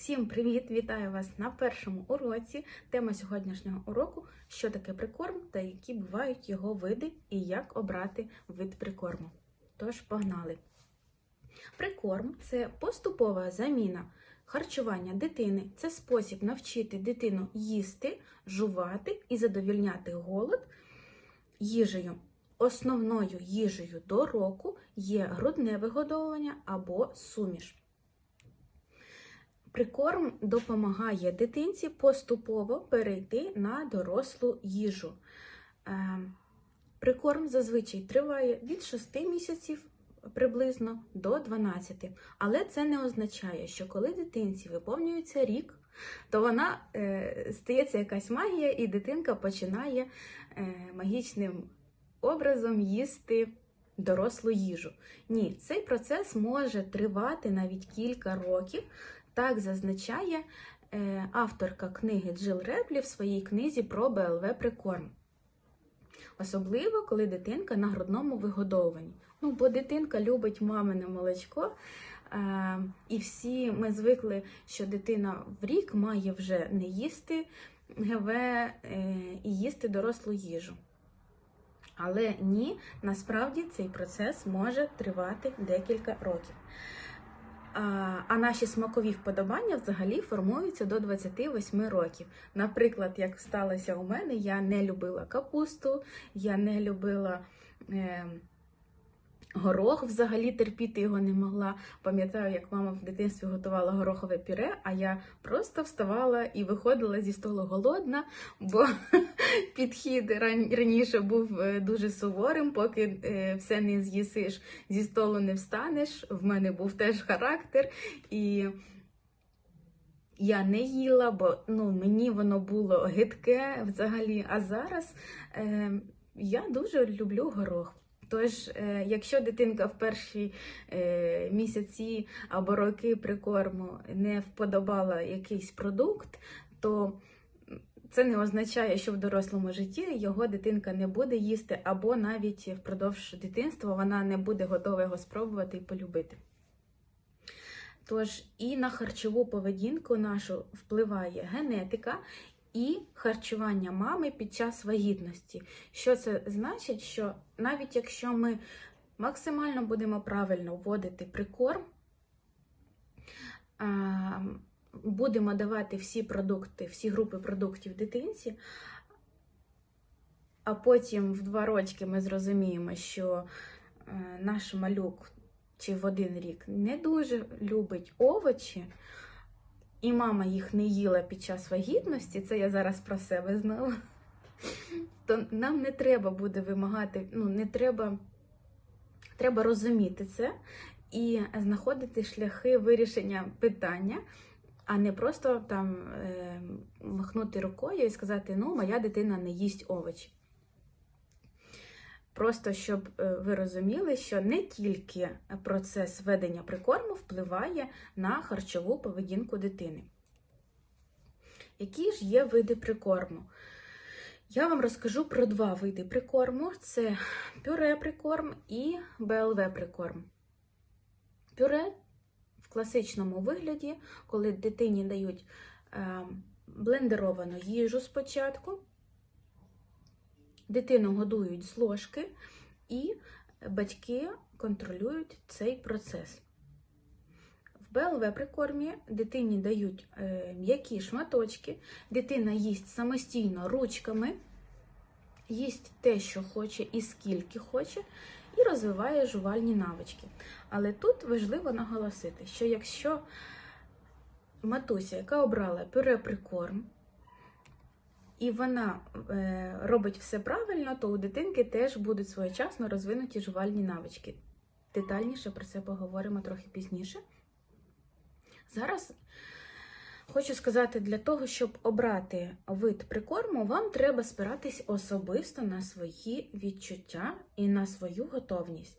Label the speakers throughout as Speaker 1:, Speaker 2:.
Speaker 1: Всім привіт! Вітаю вас на першому уроці. Тема сьогоднішнього уроку що таке прикорм та які бувають його види і як обрати вид прикорму. Тож, погнали! Прикорм це поступова заміна харчування дитини. Це спосіб навчити дитину їсти, жувати і задовільняти голод їжею. Основною їжею до року є грудне вигодовування або суміш. Прикорм допомагає дитинці поступово перейти на дорослу їжу. Е, Прикорм зазвичай триває від 6 місяців приблизно до 12. Але це не означає, що коли дитинці виповнюється рік, то вона е, стається якась магія, і дитинка починає е, магічним образом їсти дорослу їжу. Ні, цей процес може тривати навіть кілька років. Так зазначає е, авторка книги Джил Реплі в своїй книзі про БЛВ прикорм. Особливо, коли дитинка на грудному вигодовуванні. Ну, бо дитинка любить мамине молочко, е, і всі ми звикли, що дитина в рік має вже не їсти ГВ е, і їсти дорослу їжу. Але ні, насправді цей процес може тривати декілька років. А, наші смакові вподобання взагалі формуються до 28 років. Наприклад, як сталося у мене, я не любила капусту, я не любила е, горох, взагалі терпіти його не могла. Пам'ятаю, як мама в дитинстві готувала горохове пюре, а я просто вставала і виходила зі столу голодна, бо підхід раніше був е, дуже суворим, поки е, все не з'їсиш, зі столу не встанеш. В мене був теж характер, і я не їла, бо ну, мені воно було гидке взагалі. А зараз е, я дуже люблю горох. Тож, е, якщо дитинка в перші місяці або роки прикорму не вподобала якийсь продукт, то це не означає, що в дорослому житті його дитинка не буде їсти, або навіть впродовж дитинства вона не буде готова його спробувати і полюбити. Тож і на харчову поведінку нашу впливає генетика і харчування мами під час вагітності. Що це значить? Що навіть якщо ми максимально будемо правильно вводити прикорм, будемо давати всі продукти, всі групи продуктів дитинці, а потім в два рочки ми зрозуміємо, що е, наш малюк чи в один рік не дуже любить овочі, і мама їх не їла під час вагітності, це я зараз про себе знову, то нам не треба буде вимагати, ну, не треба, треба розуміти це і знаходити шляхи вирішення питання, а не просто там е, махнути рукою і сказати, ну, моя дитина не їсть овочі. Просто щоб е, ви розуміли, що не тільки процес ведення прикорму впливає на харчову поведінку дитини. Які ж є види прикорму? Я вам розкажу про два види прикорму: це пюре прикорм і БЛВ прикорм. Пюре класичному вигляді, коли дитині дають е, блендеровану їжу спочатку. Дитину годують з ложки, і батьки контролюють цей процес. В БЛВ прикормі дитині дають е, м'які шматочки, дитина їсть самостійно ручками, їсть те, що хоче і скільки хоче, і розвиває жувальні навички. Але тут важливо наголосити, що якщо матуся, яка обрала пюре прикорм, і вона е, робить все правильно, то у дитинки теж будуть своєчасно розвинуті жувальні навички. Детальніше про це поговоримо трохи пізніше. Зараз хочу сказати, для того, щоб обрати вид прикорму, вам треба спиратись особисто на свої відчуття і на свою готовність.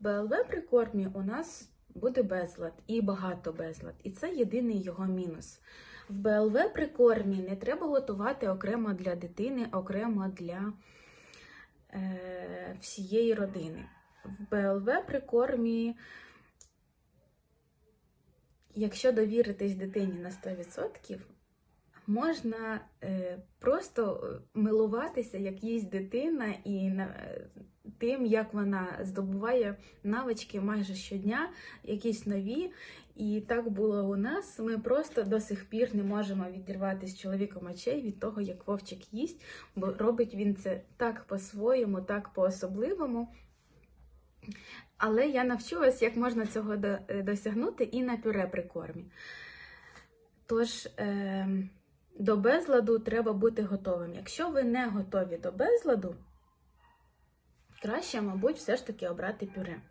Speaker 1: В БЛВ прикормі у нас буде безлад і багато безлад, і це єдиний його мінус. В БЛВ прикормі не треба готувати окремо для дитини, окремо для е, всієї родини. В БЛВ прикормі якщо довіритись дитині на 100%, можна е, просто милуватися, як їсть дитина, і на, е, тим, як вона здобуває навички майже щодня, якісь нові. І так було у нас. Ми просто до сих пір не можемо відірвати з чоловіком очей від того, як Вовчик їсть, бо робить він це так по-своєму, так по-особливому. Але я навчилась, як можна цього е, досягнути і на пюре при кормі. Тож е, до безладу треба бути готовим. Якщо ви не готові до безладу, краще, мабуть, все ж таки обрати пюре.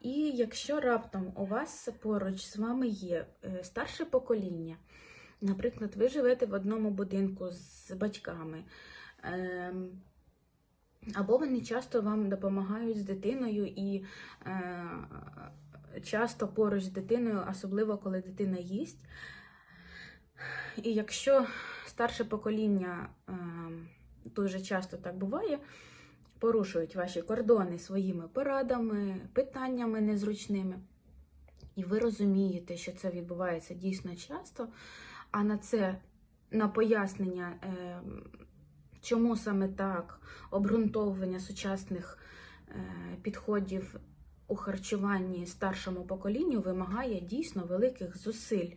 Speaker 1: І якщо раптом у вас поруч з вами є е, старше покоління, наприклад, ви живете в одному будинку з батьками, ем, або вони часто вам допомагають з дитиною і е, часто поруч з дитиною, особливо коли дитина їсть. І якщо старше покоління е, дуже часто так буває, порушують ваші кордони своїми порадами, питаннями незручними, і ви розумієте, що це відбувається дійсно часто, а на це на пояснення, е, чому саме так, обґрунтовування сучасних е, підходів у харчуванні старшому поколінню вимагає дійсно великих зусиль.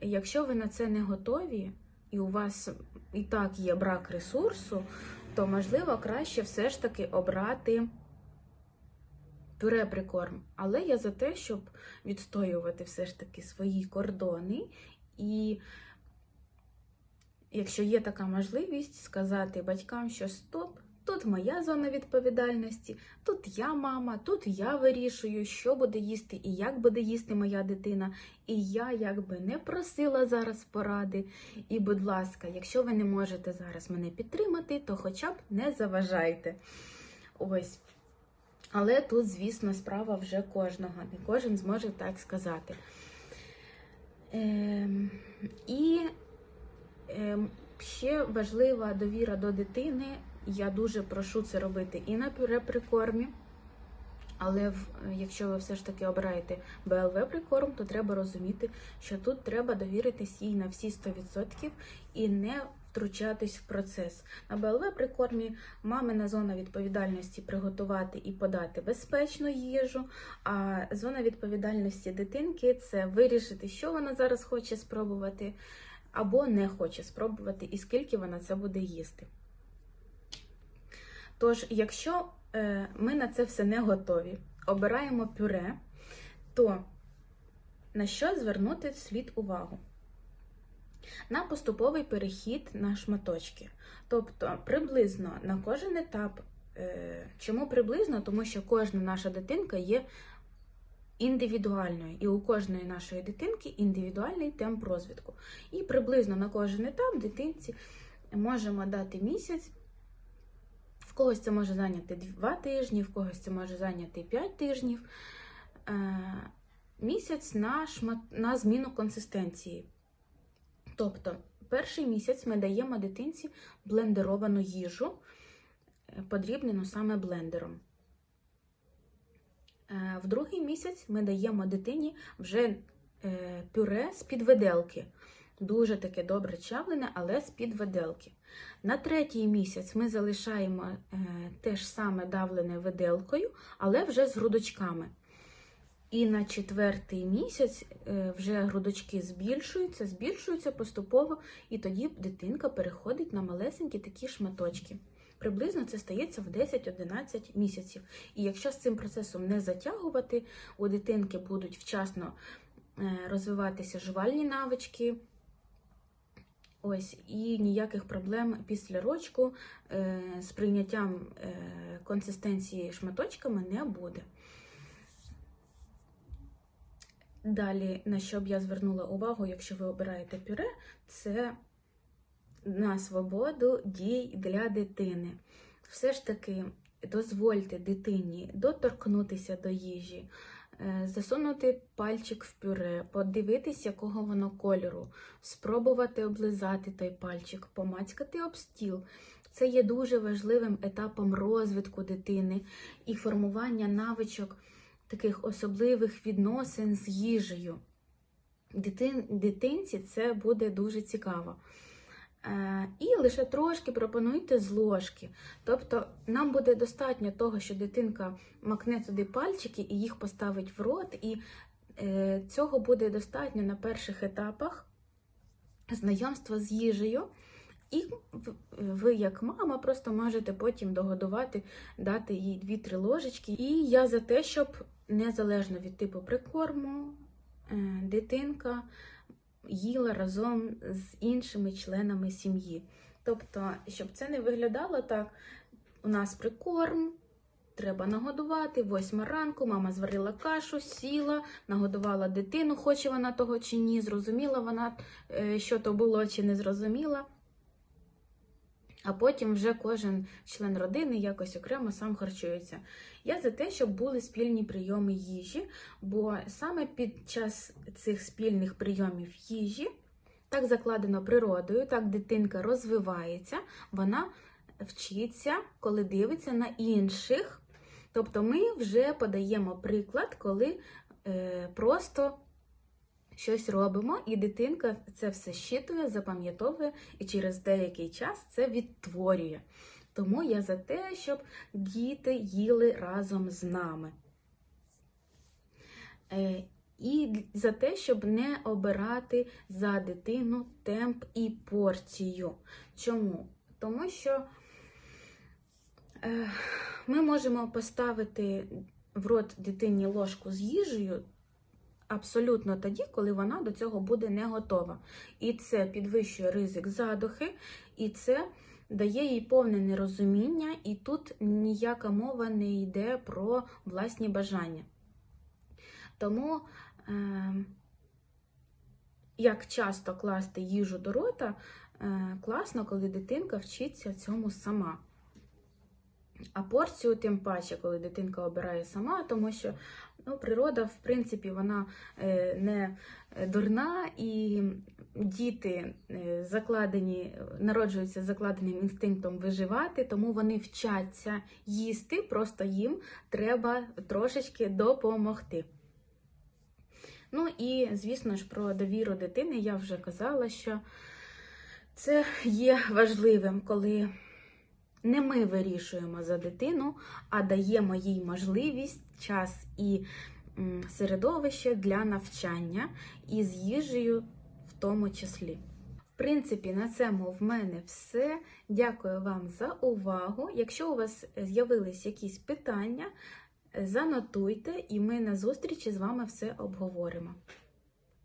Speaker 1: Якщо ви на це не готові, і у вас і так є брак ресурсу, то можливо краще все ж таки обрати пюре прикорм. Але я за те, щоб відстоювати все ж таки свої кордони, і якщо є така можливість, сказати батькам, що стоп. Тут моя зона відповідальності, тут я мама, тут я вирішую, що буде їсти і як буде їсти моя дитина. І я якби не просила зараз поради. І, будь ласка, якщо ви не можете зараз мене підтримати, то хоча б не заважайте. Ось. Але тут, звісно, справа вже кожного. Не кожен зможе так сказати. Ем, і ще важлива довіра до дитини. Я дуже прошу це робити і на пюре прикормі. Але якщо ви все ж таки обираєте БЛВ прикорм, то треба розуміти, що тут треба довіритись їй на всі 100% і не втручатись в процес. На БЛВ прикормі мамина зона відповідальності приготувати і подати безпечну їжу, а зона відповідальності дитинки це вирішити, що вона зараз хоче спробувати, або не хоче спробувати, і скільки вона це буде їсти. Тож, якщо е, ми на це все не готові, обираємо пюре, то на що звернути слід увагу? На поступовий перехід на шматочки. Тобто, приблизно на кожен етап. Е, чому приблизно? Тому що кожна наша дитинка є індивідуальною, і у кожної нашої дитинки індивідуальний темп розвитку. І приблизно на кожен етап дитинці можемо дати місяць. В когось це може зайняти 2 тижні, в когось це може зайняти 5 тижнів. Е, місяць на, шмат... на зміну консистенції. Тобто, перший місяць ми даємо дитинці блендеровану їжу, е, подрібнену саме блендером. Е, в другий місяць ми даємо дитині вже е, пюре з-під виделки. Дуже таке добре чавлене, але з-під виделки. На третій місяць ми залишаємо е, те ж саме давлене виделкою, але вже з грудочками. І на четвертий місяць вже грудочки збільшуються, збільшуються поступово, і тоді дитинка переходить на малесенькі такі шматочки. Приблизно це стається в 10-11 місяців. І якщо з цим процесом не затягувати, у дитинки будуть вчасно е, розвиватися жувальні навички. Ось, і ніяких проблем після рочку е, з прийняттям е, консистенції шматочками не буде. Далі, на що б я звернула увагу, якщо ви обираєте пюре, це на свободу дій для дитини. Все ж таки, дозвольте дитині доторкнутися до їжі, е, засунути пальчик в пюре, подивитись, якого воно кольору, спробувати облизати той пальчик, помацькати об стіл. Це є дуже важливим етапом розвитку дитини і формування навичок таких особливих відносин з їжею. дитин, дитинці це буде дуже цікаво. Е, І лише трошки пропонуйте з ложки. Тобто нам буде достатньо того, що дитинка макне туди пальчики і їх поставить в рот, і е, цього буде достатньо на перших етапах знайомства з їжею. І ви, як мама, просто можете потім догодувати, дати їй 2-3 ложечки. І я за те, щоб незалежно від типу прикорму, е, дитинка їла разом з іншими членами сім'ї. Тобто, щоб це не виглядало так, у нас прикорм, треба нагодувати, восьма ранку, мама зварила кашу, сіла, нагодувала дитину, хоче вона того чи ні, зрозуміла вона, е, що то було чи не зрозуміла. А потім вже кожен член родини якось окремо сам харчується. Я за те, щоб були спільні прийоми їжі, бо саме під час цих спільних прийомів їжі, так закладено природою, так дитинка розвивається, вона вчиться, коли дивиться на інших. Тобто ми вже подаємо приклад, коли е, просто щось робимо, і дитинка це все щитує, запам'ятовує і через деякий час це відтворює. Тому я за те, щоб діти їли разом з нами. Е, І за те, щоб не обирати за дитину темп і порцію. Чому? Тому що е, ми можемо поставити в рот дитині ложку з їжею абсолютно тоді, коли вона до цього буде не готова. І це підвищує ризик задухи, і це дає їй повне нерозуміння, і тут ніяка мова не йде про власні бажання. Тому, е, як часто класти їжу до рота, е, класно, коли дитинка вчиться цьому сама. А порцію тим паче, коли дитинка обирає сама, тому що ну, природа, в принципі, вона е, не дурна, і діти е, закладені, народжуються закладеним інстинктом виживати, тому вони вчаться їсти, просто їм треба трошечки допомогти. Ну і, звісно ж, про довіру дитини я вже казала, що це є важливим, коли не ми вирішуємо за дитину, а даємо їй можливість, час і середовище для навчання і з їжею в тому числі. В принципі, на цьому в мене все. Дякую вам за увагу. Якщо у вас з'явились якісь питання, занотуйте, і ми на зустрічі з вами все обговоримо.